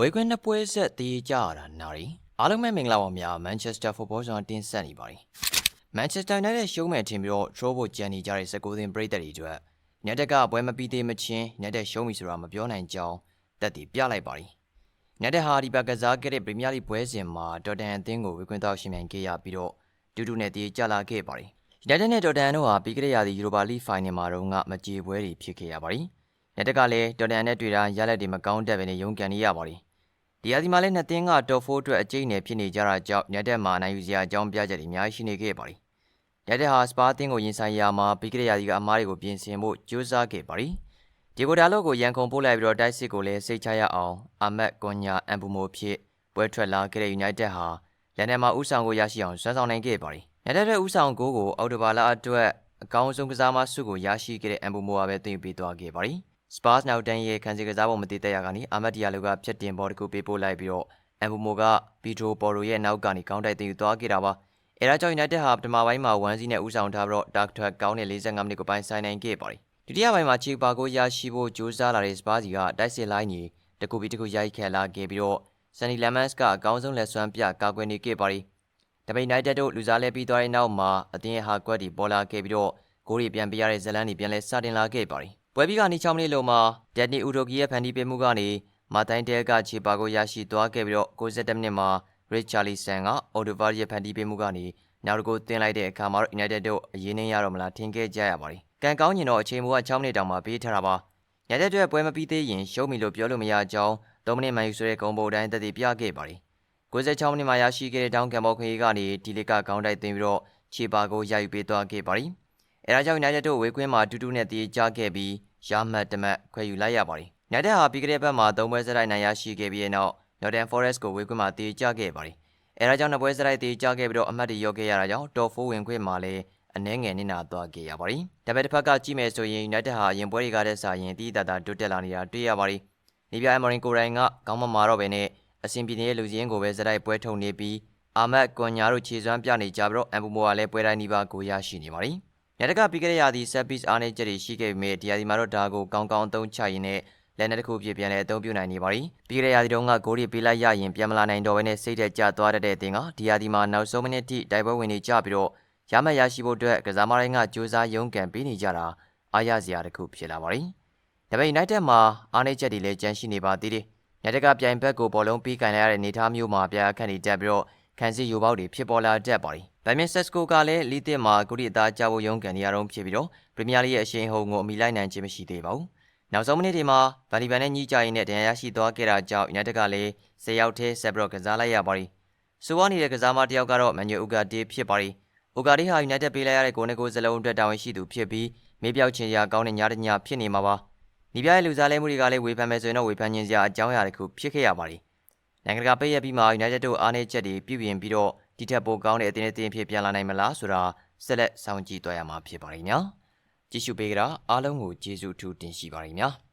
အဝေးကွင်းနှစ်ပွဲဆက်တည်ကြရတာနာရီအားလုံးပဲမင်္ဂလာပါများမန်ချက်စတာဖုတ်ဘောဆောင်တင်ဆက်နေပါတယ်မန်ချက်စတာယူနိုက်တက်ရှုံးမယ်ထင်ပြီးတော့ထရိုးဖို့ကြံနေကြတဲ့19သင်းပရိသတ်တွေအတွက်ညတက်ကပွဲမပြီးသေးမချင်းညတက်ရှုံးပြီဆိုတာမပြောနိုင်ကြောင်းတက်တည်ပြလိုက်ပါတယ်ညတက်ဟာဒီဘကစားခဲ့တဲ့ပရီးမီးယားလိပွဲစဉ်မှာဒေါ်တန်အသင်းကိုဝေကွင်းတော့ရှင်မြန်ခဲ့ရပြီးတော့တူတူနဲ့တည်ကြလာခဲ့ပါတယ်ညတက်နဲ့ဒေါ်တန်တို့ဟာပြီးခဲ့တဲ့ရာသီယူရိုပါလိဖိုင်နယ်မှာတော့မကြေပွဲတွေဖြစ်ခဲ့ရပါတယ်ညတက်ကလည်းဒေါ်တန်နဲ့တွေ့တာရလက်တွေမကောင်းတက်ပဲနဲ့ရုန်းကန်နေရပါတယ် ဒီရာသီမှာလည်းနှစ်သင်းကတော့ဖိုးအတွက်အကျိတ်နယ်ဖြစ်နေကြတာကြောင့်ညတက်မှာနိုင်ယူစရာအကြောင်းပြချက်တွေအများကြီးရှိနေခဲ့ပါတယ်ညတက်ဟာစပါအသင်းကိုရင်ဆိုင်ရာမှာပြီးခဲ့တဲ့ရာသီကအမားတွေကိုပြင်ဆင်ဖို့ကြိုးစားခဲ့ပါတယ်ဒီကိုဒါလော့ကိုရန်ကုန်ပို့လိုက်ပြီးတော့တိုက်စစ်ကိုလည်းစိတ်ချရအောင်အာမတ်ကွန်ညာအမ်ဘူမိုဖြစ်ပွဲထွက်လာခဲ့တဲ့ United ဟာလန်ဒန်မှာဥဆောင်ကိုရရှိအောင်စွမ်းဆောင်နိုင်ခဲ့ပါတယ်။ညတက်တဲ့ဥဆောင်ကိုကိုအော်တိုဘာလာအတွက်အကောင်းဆုံးကစားမဆုကိုရရှိခဲ့တဲ့အမ်ဘူမိုကပဲတင်ပေးသွားခဲ့ပါတယ်။ Spurs နောက်တန်းရဲ့ခံစီကစားပုံမတည်တဲ့ရကနေအာမတ်ဒီယာလိုကဖြတ်တင်ဘော်တစ်ခုပေးပို့လိုက်ပြီးတော့အမ်ဘူမိုကပီတိုပေါ်ရိုရဲ့နောက်ကနေကောင်းတိုက်တင်ယူသွားခဲ့တာပါ။အဲဒါကြောင့် United ဟာပထမပိုင်းမှာ1စီနဲ့ဥဆောင်ထားပြီးတော့ Dark Track ကောင်းတဲ့45မိနစ်ကိုပိုင်ဆိုင်နိုင်ခဲ့ပါတယ်။ဒုတိယပိုင်းမှာချီပါကိုရရှိဖို့ကြိုးစားလာတဲ့ Spurs ကတိုက်စစ်လိုင်းကြီးတကူပြီးတကူရိုက်ခဲလာခဲ့ပြီးတော့ Sunny Lemons ကအကောင်းဆုံးလက်စွမ်းပြကာကွယ်နေခဲ့ပါတယ်။ဒါပေမဲ့ United တို့လူစားလဲပြီးသွားတဲ့နောက်မှာအသင်းရဲ့ဟာကွက်တီပေါ်လာခဲ့ပြီးတော့ဂိုးတွေပြန်ပေးရတဲ့ဇလန်းတွေပြန်လဲစတင်လာခဲ့ပါတယ်။ ပွဲပြီးကနေ6မိနစ်လုံးမှာဒက်နီဥဒိုဂီရဲ့ဖန်တီးပေးမှုကနေမာတိုင်းတဲကချီပါကိုရရှိသွားခဲ့ပြီးတော့67မိနစ်မှာ Rich Charlison က Oliver ရဲ့ဖန်တီးပေးမှုကနေနောက်တစ်ခုတင်လိုက်တဲ့အခါမှာတော့ United တို့အရေးနှင်းရတော့မလားထင်ခဲ့ကြရပါတယ်။ကန်ကောင်းညင်တော့အချိန်မူက6မိနစ်တောင်မှပေးထားတာပါ။ညတဲ့အတွက်ပွဲမပြီးသေးရင်ရှုံးပြီလို့ပြောလို့မရကြောင်း3မိနစ်မှယူဆိုတဲ့ဂုံပုံတိုင်းတက်တည်ပြခဲ့ပါတယ်။96မိနစ်မှာရရှိခဲ့တဲ့တောင်းကံဘောခွေကနေဒီလစ်ကခေါင်းတိုက်သွင်းပြီးတော့ခြေပါကိုရယူပေးသွားခဲ့ပါတယ်။အဲဒါကြောင့် United တို့ဝေကွင်းမှာတူတူနဲ့တည်ကြခဲ့ပြီး ရမှတ်တမတ်ခွဲယူလိုက်ရပါတယ်။ United ဟာပြီးခဲ့တဲ့ဘက်မှာ3ပွဲစတိုက်နိုင်ရရှိခဲ့ပြီးတဲ့နောက် Northern Forest ကိုဝေကွင်းမှာတည်ကြခဲ့ပါတယ်။အဲဒါကြောင့်နှစ်ပွဲစတိုက်တည်ကြခဲ့ပြီးတော့အမှတ်တွေရောခဲ့ရတာကြောင့် Top 4ဝင်ခွင့်မှာလည်းအနှဲငယ်နစ်နာသွားခဲ့ရပါတယ်။ဒါပေမဲ့တစ်ဖက်ကကြည့်မယ်ဆိုရင် United ဟာရင်ပွဲတွေကတည်းကရင်တီးတာတာတိုးတက်လာနေတာတွေ့ရပါတယ်။နေပြအမေရင်ကိုရိုင်းကခေါင်းမမာတော့ပဲနဲ့အဆင်ပြေနေတဲ့လူချင်းကိုပဲစတိုက်ပွဲထုံနေပြီးအာမတ်ကွန်ညာတို့ခြေစွမ်းပြနေကြပြီးတော့အမ်ဘူမိုကလည်းပွဲတိုင်းနီးပါးကိုရရှိနေပါတယ်။ ညတကပြီးခဲ့တဲ့ရာသီဆက်ပစ်အားနေချက်တွေရှိခဲ့ပေမဲ့ဒီရာသီမှာတော့ဒါကိုကောင်းကောင်းအသုံးချရင်းနဲ့လက်နက်တစ်ခုပြပြန်လဲအသုံးပြုနိုင်နေပါပြီ။ပြီးခဲ့တဲ့ရာသီတုန်းကဂိုးတွေပေးလိုက်ရရင်ပြန်မလာနိုင်တော့ဘဲနဲ့စိတ်သက်ကြသွားတဲ့အတင်းကဒီရာသီမှာနောက်ဆုံးမိနစ်ထိတိုက်ပွဲဝင်နေကြပြီးတော့ရမရရှိဖို့အတွက်ကစားမတိုင်းကကြိုးစားရုန်းကန်ပေးနေကြတာအားရစရာတစ်ခုဖြစ်လာပါတယ်။ဒါပေမဲ့ United မှာအားနည်းချက်တွေလည်းကြန့်ရှိနေပါသေးတယ်။ညတကပြိုင်ဘက်ကိုဘောလုံးပြီးကန်ရတဲ့နေသားမျိုးမှာပြာခန့်နေတက်ပြီးတော့ ခန်းစီယူပေါက်တွေဖြစ်ပေါ်လာတတ်ပါတယ်။ဒါပေမဲ့ဆက်စကိုကလည်းလီတစ်မှာကုရီအသားကြဖို့ရုန်းကန်နေရတော့ဖြစ်ပြီးတော့ပရီးမီးယားလိရဲ့အရှိန်ဟုန်ကိုအမိလိုက်နိုင်ခြင်းမရှိသေးပါဘူး။နောက်ဆုံးမိနစ်တွေမှာဗန်ဒီဗန်နဲ့ညီးကြရင်နဲ့ဒဏ်ရာရရှိသွားခဲ့တာကြောင့် United ကလည်း၁၀ယောက်ထဲဆက်ပြီးတော့ကစားလိုက်ရပါတယ်။ဆိုဝါနေတဲ့ကစားမတစ်ယောက်ကတော့မန်ယူအူဂါတေးဖြစ်ပါတယ်။အိုကာဒီဟာ United ပေးလိုက်ရတဲ့ဂိုးနဲ့ဂိုးစလုံးအတွက်တာဝန်ရှိသူဖြစ်ပြီးမေးပြောက်ချင်ရာကောင်းတဲ့ညတညဖြစ်နေမှာပါ။ဒီပြရဲ့လူစားလဲမှုတွေကလည်းဝေဖန်မယ်ဆိုရင်တော့ဝေဖန်ခြင်းစရာအကြောင်းအရာတစ်ခုဖြစ်ခဲ့ရပါတယ်။ နိုင်ငံတကာပေးရပြီးမှ United တို့အားနည်းချက်တွေပြုပြင်ပြီးတော့ဒီထက်ပိုကောင်းတဲ့အသင်းအသင်းဖြစ်ပြန်လာနိုင်မလားဆိုတာဆက်လက်စောင့်ကြည့်သွားရမှာဖြစ်ပါတယ်ညာ။ကြည့်ရှုပေးကြတာအားလုံးကိုကျေးဇူးထူးတင်ရှိပါတယ်ညာ။